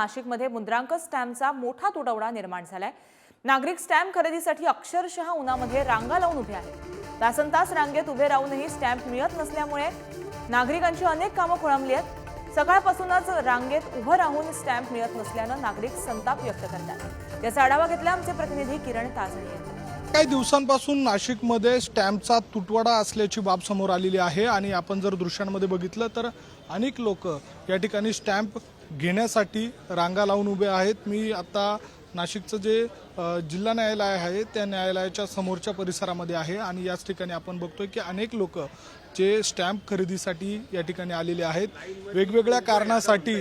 नाशिकमध्ये मुद्रांक स्टॅम्पचा मोठा तुटवडा निर्माण झालाय. नागरिक स्टॅम्प खरेदीसाठी अक्षरशः उन्हामध्ये रांगा लावून उभे आहेत. तासन तास रांगेत उभे राहूनही स्टॅम्प मिळत नसल्यामुळे नागरिकांची अनेक कामं खोळंबली आहेत. सकाळपासूनच रांगेत उभं राहून स्टॅम्प मिळत नसल्यानं नागरिक संताप व्यक्त करतात. याचा आढावा घेतला आमचे प्रतिनिधी किरण ताजणे यांनी. काही दिवसांपासून नाशिकमध्ये स्टॅम्पचा तुटवडा असल्याची बाब समोर आलेली आहे आणि आपण जर दृश्यांमध्ये बघितलं तर अनेक लोक या ठिकाणी स्टॅम्प घेण्यासाठी रांगा लावून उभे आहेत. मी आता नाशिकचं जे जिल्हा न्यायालय आहे त्या न्यायालयाच्या समोरच्या परिसरामध्ये आहे आणि याच ठिकाणी आपण बघतोय की अनेक लोक जे स्टॅम्प खरेदीसाठी या ठिकाणी आलेले आहेत. वेगवेगळ्या कारणासाठी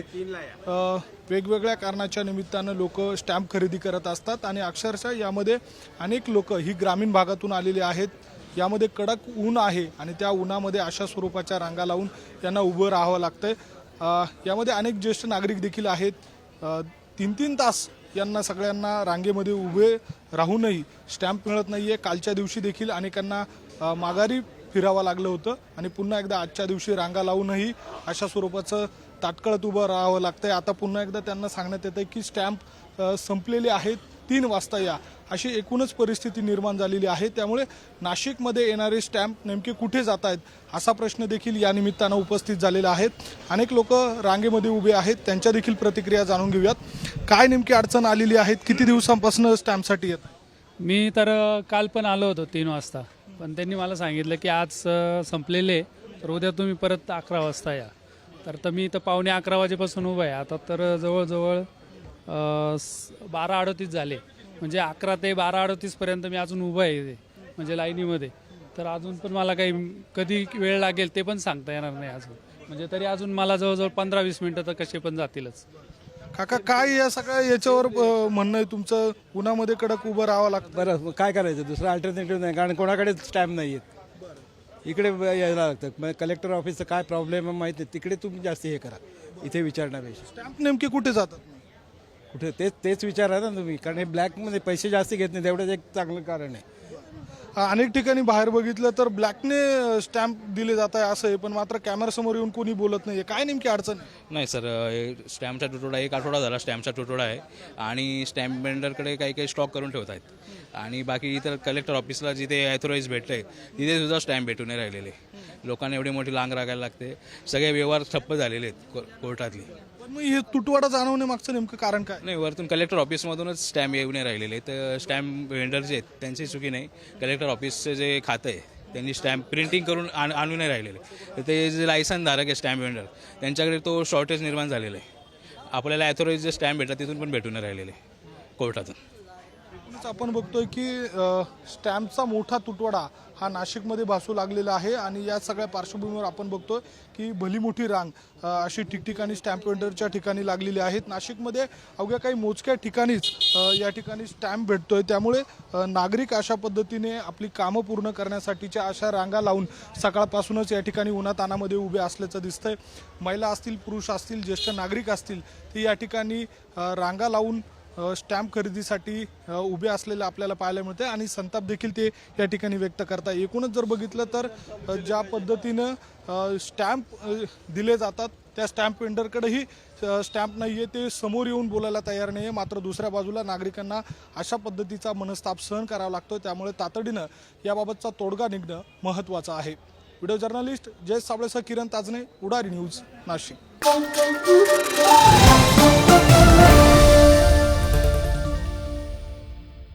वेगवेगळ्या कारणाच्या निमित्तानं लोक स्टॅम्प खरेदी करत असतात आणि अक्षरशः यामध्ये अनेक लोक ही ग्रामीण भागातून आलेली आहेत. यामध्ये कडक ऊन आहे आणि त्या उन्हामध्ये अशा स्वरूपाच्या रांगा लावून त्यांना उभं राहावं लागतंय. यामध्ये अनेक ज्येष्ठ नागरिक देखील आहेत. तीन तीन तास यांना सगळ्यांना रांगेमध्ये उभे राहूनही स्टॅम्प मिळत नाही आहे कालच्या दिवशी देखील अनेकांना माघारी फिरावं लागलं होतं आणि पुन्हा एकदा आजच्या दिवशी रांगा लावूनही अशा स्वरूपाचं ताटकळत उभं राहावं लागतंय. आता पुन्हा एकदा त्यांना सांगण्यात येतं की स्टॅम्प संपलेले आहेत. तीन वाजता या. अशी एकूणच परिस्थिती निर्माण झालेली आहे. त्यामुळे नाशिकमध्ये येणारे स्टॅम्प नेमके कुठे जात आहेत असा प्रश्न देखील या निमित्तानं उपस्थित झालेला आहे. अनेक लोक रांगेमध्ये उभे आहेत. त्यांच्या देखील प्रतिक्रिया जाणून घेऊयात. काय नेमकी अडचण आलेली आहेत? किती दिवसांपासून स्टॅम्पसाठी येत? मी तर काल पण आलो होतो तीन वाजता. पण त्यांनी मला सांगितलं की आज संपलेले तर उद्या तुम्ही परत अकरा वाजता या. तर तर मी इथं पावणे अकरा वाजेपासून उभा आहे. आता तर जवळजवळ बारा अडतीस झाले. म्हणजे अकरा ते बारा अडतीसपर्यंत मी अजून उभा आहे इथे म्हणजे लाईनीमध्ये. तर अजून पण मला काही कधी वेळ लागेल ते पण सांगता येणार नाही अजून. म्हणजे तरी अजून मला जवळजवळ पंधरा वीस मिनटं तर कसे पण जातीलच. काका काय या सगळ्या याच्यावर अ, म्हणणं आहे तुमचं? उन्हामध्ये कडक उभं राहावं लागतं. बरं मग काय करायचं? दुसरं अल्टरनेटिव्ह नाही कारण कोणाकडे स्टॅम्प नाही आहेत इकडे ब- यायला लागतं. मग कलेक्टर ऑफिसचं काय प्रॉब्लेम आहे माहिती आहे तिकडे तुम्ही जास्त हे करा. इथे विचारण्यापेक्षा. स्टॅम्प नेमके कुठे जातात? कुठे? तेच तेच विचार आहे ना तुम्ही. कारण हे ब्लॅकमध्ये पैसे जास्त घेत नाही तेवढंच एक चांगलं कारण आहे. अनेक ठिकाणी बाहेर बघितलं तर ब्लॅकने स्टॅम्प दिले जात आहे असं आहे पण मात्र कॅमेरासमोर येऊन कोणी बोलत नाहीये. काय नेमकी अडचण? नाही सर स्टॅम्पचा तुटवडा एक आठवडा झाला स्टॅम्पचा तुटवडा आहे आणि स्टॅम्प वेंडरकडे काही काही स्टॉक करून ठेवत आहेत. आणि बाकी इतर कलेक्टर ऑफिसला जिथे ॲथोराईज भेटले तिथे सुद्धा स्टॅम्प भेटून नाही राहिलेले. लोकांना एवढी मोठी लांग राखायला लागते. सगळे व्यवहार ठप्प झालेले आहेत कोर्टातले. पण मग हे तुटवडा जाणवण्यामागचं नेमकं कारण काय? नाही वरतून कलेक्टर ऑफिसमधूनच स्टॅम्प येऊ नाही राहिलेले. तर स्टॅम्प वेंडर जे आहेत त्यांची चुकी नाही. कलेक्टर ऑफिसचं जे खातं आहे त्यांनी स्टॅम्प प्रिंटिंग करून आण आणू नाही राहिलेले. तर ते जे लायसन धारक आहे स्टॅम्प वेंडर त्यांच्याकडे तो शॉर्टेज निर्माण झालेला आहे. आपल्याला ॲथोराईज जे स्टॅम्प भेटतात तिथून पण भेटून राहिलेले कोर्टातून. आपण बघतोय की स्टॅम्पचा मोठा तुटवडा हा नाशिकमध्ये भासू लागलेला आहे आणि या सगळ्या पार्श्वभूमीवर आपण बघतोय की भली मोठी रांग अशी ठिकठिकाणी स्टॅम्प वेंडरच्या ठिकाणी लागलेली आहेत. नाशिकमध्ये अवघ्या काही मोजक्या ठिकाणीच या ठिकाणी स्टॅम्प भेटतोय. त्यामुळे नागरिक अशा पद्धतीने आपली कामं पूर्ण करण्यासाठीच्या अशा रांगा लावून सकाळपासूनच या ठिकाणी उन्हातानामध्ये उभे असल्याचं दिसतंय. महिला असतील पुरुष असतील ज्येष्ठ नागरिक असतील ते या ठिकाणी रांगा लावून स्टॅम्प खरेदीसाठी उभे असलेले आपल्याला पाहायला मिळते आणि संताप देखील ते या ठिकाणी व्यक्त करतात एकूणच जर बघितलं तर ज्या पद्धतीनं स्टॅम्प दिले जातात त्या स्टॅम्प पेंडरकडेही स्टॅम्प नाही आहे ते समोर येऊन बोलायला तयार नाही आहे मात्र दुसऱ्या बाजूला नागरिकांना अशा पद्धतीचा मनस्ताप सहन करावा लागतो त्यामुळे तातडीनं याबाबतचा तोडगा निघणं महत्त्वाचं आहे. व्हिडिओ जर्नलिस्ट जय साबळेसह किरण ताजने उडारी न्यूज नाशिक.